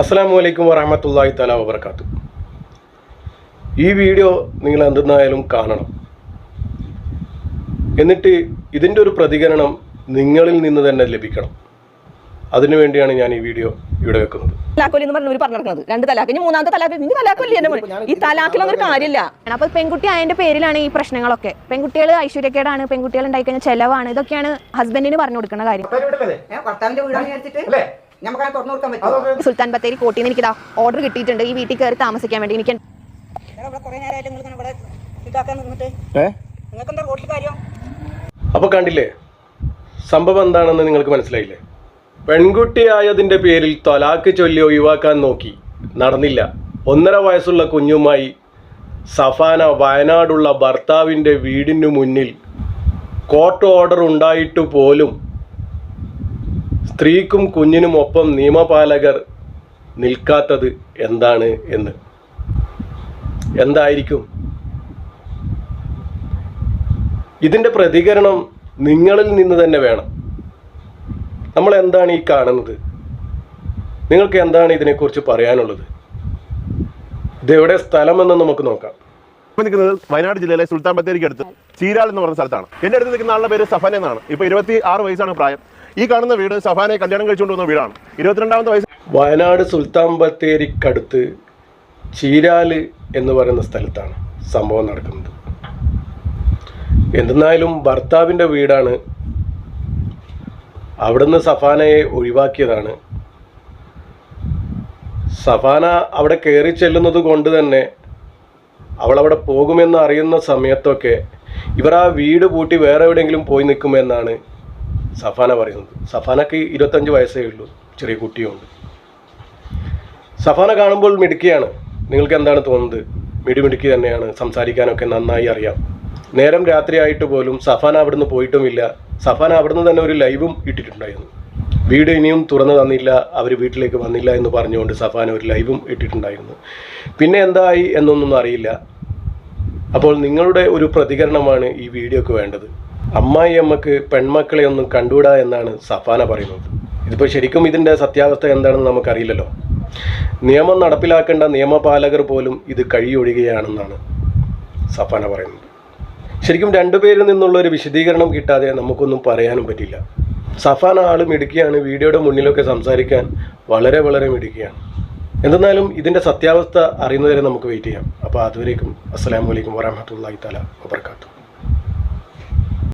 അസ്സാം വലൈക്കും വറഹമത്തല്ലാഹി തല വബർക്കാത്തു ഈ വീഡിയോ നിങ്ങൾ എന്തെന്നായാലും കാണണം. എന്നിട്ട് ഇതിന്റെ ഒരു പ്രതികരണം നിങ്ങളിൽ നിന്ന് തന്നെ ലഭിക്കണം. അതിനുവേണ്ടിയാണ് ഞാൻ ഈ വീഡിയോ ഇവിടെ വെക്കുന്നത്. തലാക്കോലി എന്ന് പറഞ്ഞു രണ്ട് ഇനി മൂന്നാമത്തെ ഇനി മോനെ ഈ ഒരു കാര്യമില്ല. അപ്പോൾ പെൺകുട്ടി ആയതിന്റെ പേരിലാണ് ഈ പ്രശ്നങ്ങളൊക്കെ. പെൺകുട്ടികൾ ഐശ്വര്യക്കേടാണ്. പെൺകുട്ടികൾ ഉണ്ടായി ചെലവാണ്. ഇതൊക്കെയാണ് ഹസ്ബൻഡിന് പറഞ്ഞു കൊടുക്കുന്ന കാര്യം. തുറന്നു കൊടുക്കാൻ സുൽത്താൻ ബത്തേരി കോട്ടിയിൽ നിന്ന് എനിക്കിതാ ഓർഡർ കിട്ടിയിട്ടുണ്ട്. ഈ വീട്ടിൽ കയറി താമസിക്കാൻ വേണ്ടി എനിക്ക് അപ്പൊ കുറെ നേരമായിട്ട് നിങ്ങൾ ഇവിടെ ഇതാക്കാൻ നിന്നിട്ട്. നിങ്ങൾക്ക് എന്താ റോട്ടിൽ കാര്യം? അപ്പോൾ കണ്ടില്ലേ? സംഭവം എന്താണെന്ന് നിങ്ങൾക്ക് മനസ്സിലായില്ലേ? പെൺകുട്ടിയായതിന്റെ പേരിൽ തൊലാക്ക് ചൊല്ലി ഒഴിവാക്കാൻ നോക്കി. നടന്നില്ല. ഒന്നര വയസ്സുള്ള കുഞ്ഞുമായി സഫാന വയനാടുള്ള ഭർത്താവിന്റെ വീടിനു മുന്നിൽ കോർട്ട് ഓർഡർ ഉണ്ടായിട്ട് പോലും സ്ത്രീക്കും കുഞ്ഞിനും ഒപ്പം നിയമപാലകർ നിൽക്കാത്തത് എന്താണ് എന്ന്? എന്തായിരിക്കും? ഇതിന്റെ പ്രതികരണം നിങ്ങളിൽ നിന്ന് തന്നെ വേണം. നമ്മൾ എന്താണ് ഈ കാണുന്നത്? നിങ്ങൾക്ക് എന്താണ് ഇതിനെക്കുറിച്ച് പറയാനുള്ളത്? ഇതെവിടെ സ്ഥലമെന്ന് നമുക്ക് നോക്കാം. ഇപ്പൊ നിൽക്കുന്നത് വയനാട് ജില്ലയിലെ സുൽത്താൻ ബത്തേരിക്ക് അടുത്ത് ചീരാൾ എന്ന് പറഞ്ഞ സ്ഥലത്താണ്. എന്റെ അടുത്ത് നിൽക്കുന്ന ആളുടെ പേര് സഫൻ എന്നാണ്. ഇപ്പൊ ഇരുപത്തി ആറ് വയസ്സാണ് പ്രായം. ഈ കാണുന്ന വീട് സഫാനെ കല്യാണം കഴിച്ചുകൊണ്ട് വന്ന വീടാണ്. ഇരുപത്തിരണ്ടാമത്തെ വയസ്സ് വയനാട് സുൽത്താൻ ബത്തേരിക്കടുത്ത് ചീരാൽ എന്ന് പറയുന്ന സ്ഥലത്താണ് സംഭവം നടക്കുന്നത്. എന്തെന്നായാലും ഭർത്താവിന്റെ വീടാണ് അവിടുന്ന് സഫാനയെ ഒഴിവാക്കിയതാണ്. സഫാന അവിടെ കയറി ചെല്ലുന്നത് കൊണ്ട് തന്നെ അവൾ അവിടെ പോകുമെന്ന് അറിയുന്ന സമയത്തൊക്കെ ഇവർ ആ വീട് പൂട്ടി വേറെ എവിടെയെങ്കിലും പോയി നിൽക്കുമെന്നാണ് സഫാന പറയുന്നത് സഫാനക്ക് ഇരുപത്തഞ്ച് വയസ്സേ ഉള്ളൂ. ചെറിയ കുട്ടിയുണ്ട്. സഫാന കാണുമ്പോൾ മിടുക്കിയാണ്. നിങ്ങൾക്ക് എന്താണ് തോന്നുന്നത്? മിടിമിടുക്കി തന്നെയാണ്. സംസാരിക്കാനൊക്കെ നന്നായി അറിയാം. നേരം രാത്രിയായിട്ട് പോലും സഫാന അവിടുന്ന് പോയിട്ടുമില്ല. സഫാന അവിടുന്ന് തന്നെ ഒരു ലൈവും ഇട്ടിട്ടുണ്ടായിരുന്നു. വീട് ഇനിയും തുറന്നു തന്നില്ല. അവർ വീട്ടിലേക്ക് വന്നില്ല എന്ന് പറഞ്ഞുകൊണ്ട് സഫാന ഒരു ലൈവും ഇട്ടിട്ടുണ്ടായിരുന്നു. പിന്നെ എന്തായി എന്നൊന്നും അറിയില്ല. അപ്പോൾ നിങ്ങളുടെ ഒരു പ്രതികരണമാണ് ഈ വീഡിയോക്ക് വേണ്ടത്. അമ്മായി അമ്മയ്ക്ക് പെൺമക്കളെ ഒന്നും കണ്ടുകൂടാ എന്നാണ് സഫാന പറയുന്നത്. ഇതിപ്പോൾ ശരിക്കും ഇതിന്റെ സത്യാവസ്ഥ എന്താണെന്ന് നമുക്കറിയില്ലല്ലോ. നിയമം നടപ്പിലാക്കേണ്ട നിയമപാലകർ പോലും ഇത് കഴിയൊഴിയുകയാണെന്നാണ് സഫാന പറയുന്നത്. ശരിക്കും രണ്ടുപേരിൽ നിന്നുള്ള ഒരു വിശദീകരണം കിട്ടാതെ നമുക്കൊന്നും പറയാനും പറ്റില്ല. സഫാന ആൾ മിടുക്കിയാണ് വീഡിയോയുടെ മുന്നിലൊക്കെ സംസാരിക്കാൻ വളരെ വളരെ മിടുക്കിയാണ്. എന്തെന്നാലും ഇതിന്റെ സത്യാവസ്ഥ അറിയുന്നതുവരെ നമുക്ക് വെയിറ്റ് ചെയ്യാം. അപ്പോൾ അതുവരേക്കും അസ്സലാമു അലൈക്കും വറഹമത്തല്ലാഹി തല വബർക്കാത്തു.